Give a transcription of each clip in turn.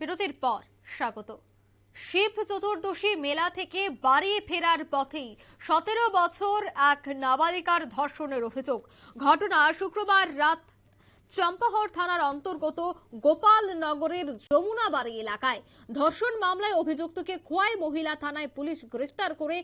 বিরতির পর স্বাগত। শিব চতুর্দশী মেলা থেকে বাড়ি ফেরার পথেই সতেরো বছর এক নাবালিকার ধর্ষণের অভিযোগ। ঘটনা শুক্রবার রাত চম্পাহর থানার অন্তর্গত গোপাল নগরের যমুনা বাড়ি এলাকায়। ধর্ষণ মামলায় অভিযুক্তকে খোয়াই মহিলা থানায় পুলিশ গ্রেফতার করে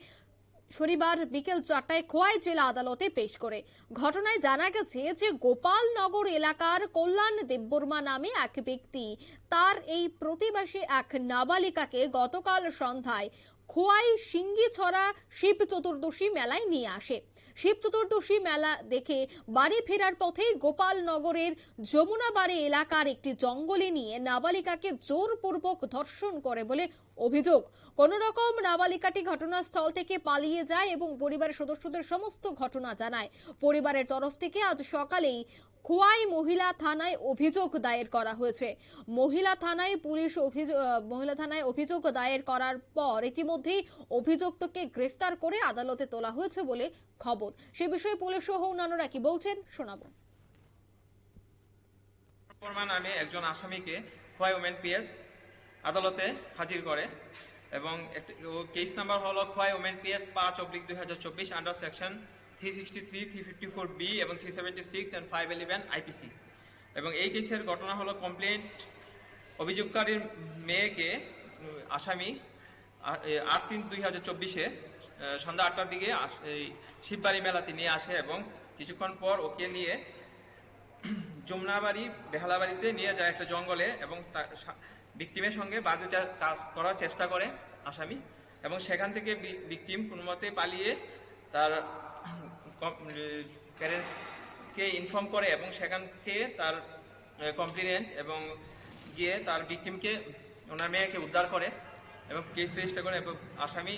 শনিবার বিকেল চারটায় খোয়াই জেলা আদালতে পেশ করে। ঘটনায় জানা গেছে যে গোপালনগর এলাকার কল্যাণ দেববর্মা নামে এক ব্যক্তি, তার এই প্রতিবেশী এক নাবালিকাকে গতকাল সন্ধ্যায় খোয়াই সিঙ্গিছড়া শিব চতুর্দশী মেলায় নিয়ে আসে। শিব চতুর্দশী মেলা দেখে বাড়ি ফেরার পথে গোপালনগরের যমুনাবাড়ি এলাকার একটি জঙ্গলে নিয়ে নাবালিকাকে জোরপূর্বক ধর্ষণ করে বলে অভিযোগ। কোন রকম নাবালিকাটি ঘটনাস্থল থেকে পালিয়ে যায় এবং পরিবারের সদস্যদের সমস্ত ঘটনা জানায়। পরিবারের তরফ থেকে আজ সকালেই খোয়াই মহিলা থানায় অভিযোগ দায়ের করা হয়েছে। মহিলা থানায় পুলিশ মহিলা থানায় অভিযোগ দায়ের করার পর ইতিমধ্যেই অভিযুক্তকে গ্রেফতার করে আদালতে তোলা হয়েছে বলে খবর। সে বিষয়ে পুলিশ সহ অন্যান্যরা কি বলছেন শোনাবো। নামে একজন আসামিকে খোয়াই ওমেন পিএস আদালতে হাজির করে এবং কেস নাম্বার হলো খোয়াই ওমেন পিএস পাঁচ অব্লিক দুই হাজার চব্বিশ under section three sixty three three fifty four B এবং three seventy six and five eleven IPC এবং এই কেসের ঘটনা হলো কমপ্লেন্ট অভিযোগকারীর মেয়েকে, আসামি আট তিন দুই হাজার চব্বিশে সন্ধ্যা আটটার দিকে শিববাড়ি মেলাতে নিয়ে আসে এবং কিছুক্ষণ পর ওকে নিয়ে যমুনাবাড়ি, বেহালাবাড়িতে নিয়ে যায় একটা জঙ্গলে এবং ভিকটিমের সঙ্গে বাজে কাজ করার চেষ্টা করে আসামি এবং সেখান থেকে ভিকটিম কোনো মতে পালিয়ে তার প্যারেন্টসকে ইনফর্ম করে এবং সেখান থেকে তার কমপ্লেনেন্ট এবং গিয়ে তার ভিকটিমকে ওনার মেয়েকে উদ্ধার করে এবং কেস রেজিস্টার করে এবং আসামি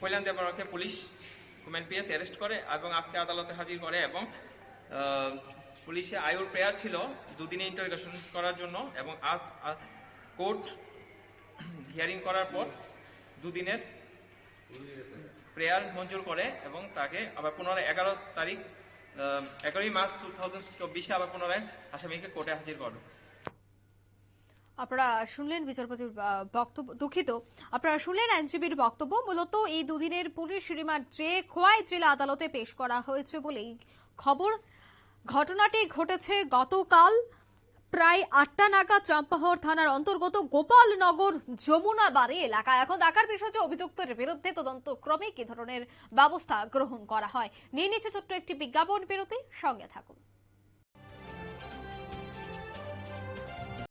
কল্যাণ দেবরাকে পুলিশ কুমেন পিএস অ্যারেস্ট করে এবং আজকে আদালতে হাজির করে এবং পুলিশে আয়ুর প্রেয়ার ছিল দুদিনে ইন্টারোগেশন করার জন্য এবং আজ কোর্ট হিয়ারিং করার পর দুদিনের প্রেয়ার মঞ্জুর করে এবং তাকে আবার পুনরায় এগারো তারিখ এগারোই মার্চ টু থাউজেন্ড চব্বিশে আবার পুনরায় আসামিকে কোর্টে হাজির করে আপনারা শুনলেন বিচারপতির বক্তব্য, দুঃখিত। আপনারা শুনলেন আইনজীবীর বক্তব্য। মূলত এই দুদিনের পুলিশ রিমান্ডে খোয়াই জেলা আদালতে পেশ করা হয়েছে বলেই খবর। ঘটনাটি ঘটেছে গতকাল প্রায় আটটা নাগাদ চম্পাহর থানার অন্তর্গত গোপালনগর যমুনা বাড়ি এলাকা এখন দেখার বিষয় যে অভিযুক্তের বিরুদ্ধে তদন্ত ক্রমে কি ধরনের ব্যবস্থা গ্রহণ করা হয়। নিয়ে নিচ্ছে ছোট্ট একটি বিজ্ঞাপন বিরতি, সঙ্গে থাকুন।